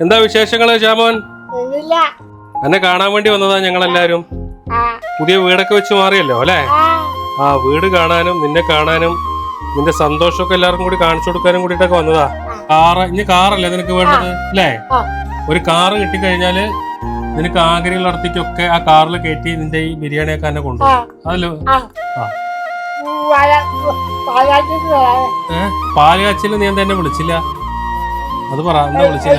എന്താ വിശേഷങ്ങൾ ശ്യാമോൻ? എന്നെ കാണാൻ വേണ്ടി വന്നതാ ഞങ്ങളെല്ലാരും. പുതിയ വീടൊക്കെ വെച്ച് മാറിയല്ലോ അല്ലേ? ആ. വീട് കാണാനും നിന്നെ കാണാനും നിന്റെ സന്തോഷമൊക്കെ എല്ലാവർക്കും കൂടി കാണിച്ചു കൊടുക്കാനും കൂടിട്ടൊക്കെ വന്നതാ. കാറ് ഇനി കാറല്ലേ നിനക്ക് വേണ്ടത് അല്ലേ. ഒരു കാറ് കിട്ടിക്കഴിഞ്ഞാൽ നിനക്ക് ആഗ്രഹമുള്ളിടത്തേക്കൊക്കെ ആ കാറിൽ കയറ്റി നിന്റെ ഈ ബിരിയാണിയൊക്കെ തന്നെ കൊണ്ടുപോകും അതല്ലോ? ആ. പാലുകാച്ചിൽ നീ എന്താ എന്നെ വിളിച്ചില്ല? അത് പറ എന്താ വിളിച്ചില്ല.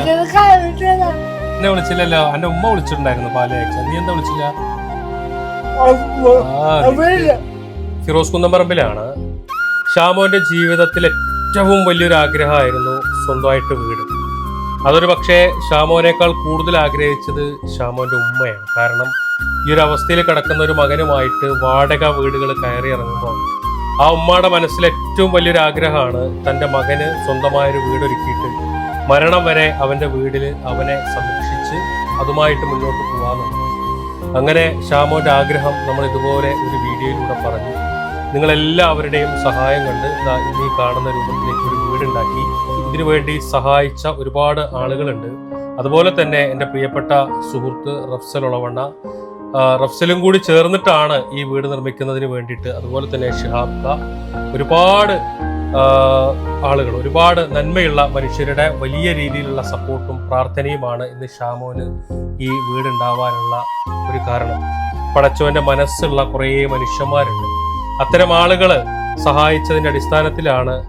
എന്നെ വിളിച്ചില്ലല്ലോ. എന്റെ ഉമ്മ വിളിച്ചിട്ടുണ്ടായിരുന്നു പാൽ കാച്ച നീ എന്താ വിളിച്ചില്ല. ഫിറോസ് കുന്നംപറമ്പിലാണ്. ഷാമോന്റെ ജീവിതത്തിൽ ഏറ്റവും വലിയൊരു ആഗ്രഹമായിരുന്നു സ്വന്തമായിട്ട് വീട്. അതൊരു പക്ഷേ ഷാമോനേക്കാൾ കൂടുതൽ ആഗ്രഹിച്ചത് ഷാമോന്റെ ഉമ്മയാണ്. കാരണം ഈ ഒരു അവസ്ഥയിൽ കിടക്കുന്ന ഒരു മകനുമായിട്ട് വാടക വീടുകൾ കയറി ഇറങ്ങുമ്പോൾ ആ ഉമ്മയുടെ മനസ്സിൽ ഏറ്റവും വലിയൊരു ആഗ്രഹമാണ് തന്റെ മകന് സ്വന്തമായൊരു വീടൊരുക്കിയിട്ട് മരണം വരെ അവന്റെ വീട്ടിൽ അവനെ സംരക്ഷിച്ച് അതുമായിട്ട് മുന്നോട്ട് പോകാമെന്നുള്ളത് അങ്ങനെ ഷാമോന്റെ ആഗ്രഹം നമ്മൾ ഇതുപോലെ ഒരു വീഡിയോയിലൂടെ പറഞ്ഞു. നിങ്ങളെല്ലാവരുടെയും സഹായം കണ്ട് ഇനി കാണുന്ന രൂപത്തിലേക്ക് ഒരു വീടുണ്ടാക്കി. ഇതിനു വേണ്ടി സഹായിച്ച ഒരുപാട് ആളുകളുണ്ട്. അതുപോലെ തന്നെ എന്റെ പ്രിയപ്പെട്ട സുഹൃത്ത് റഫ്സൽ ഉളവണ്ണ ആ, റഫ്സലും കൂടി ചേർന്നിട്ടാണ് ഈ വീട് നിർമ്മിക്കുന്നതിന് വേണ്ടിയിട്ട്. അതുപോലെ തന്നെ ഷിഹാബ് ഒരുപാട് ആളുകൾ ഒരുപാട് നന്മയുള്ള മനുഷ്യരുടെ വലിയ രീതിയിലുള്ള സപ്പോർട്ടും പ്രാർത്ഥനയുമാണ് ഇന്ന് ഷാമോന് ഈ വീടുണ്ടാവാനുള്ള ഒരു കാരണം. പടച്ചവന്റെ മനസ്സുള്ള കുറേ മനുഷ്യന്മാരുണ്ട്. അത്തരം ആളുകൾ സഹായിച്ചതിന്റെ അടിസ്ഥാനത്തിലാണ്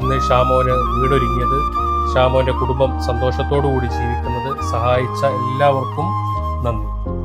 ഇന്ന് ഷാമോന് വീടൊരുങ്ങിയത്. ഷാമോന്റെ കുടുംബം സന്തോഷത്തോടു കൂടി ജീവിക്കുന്നത് സഹായിച്ച എല്ലാവർക്കും നന്ദി.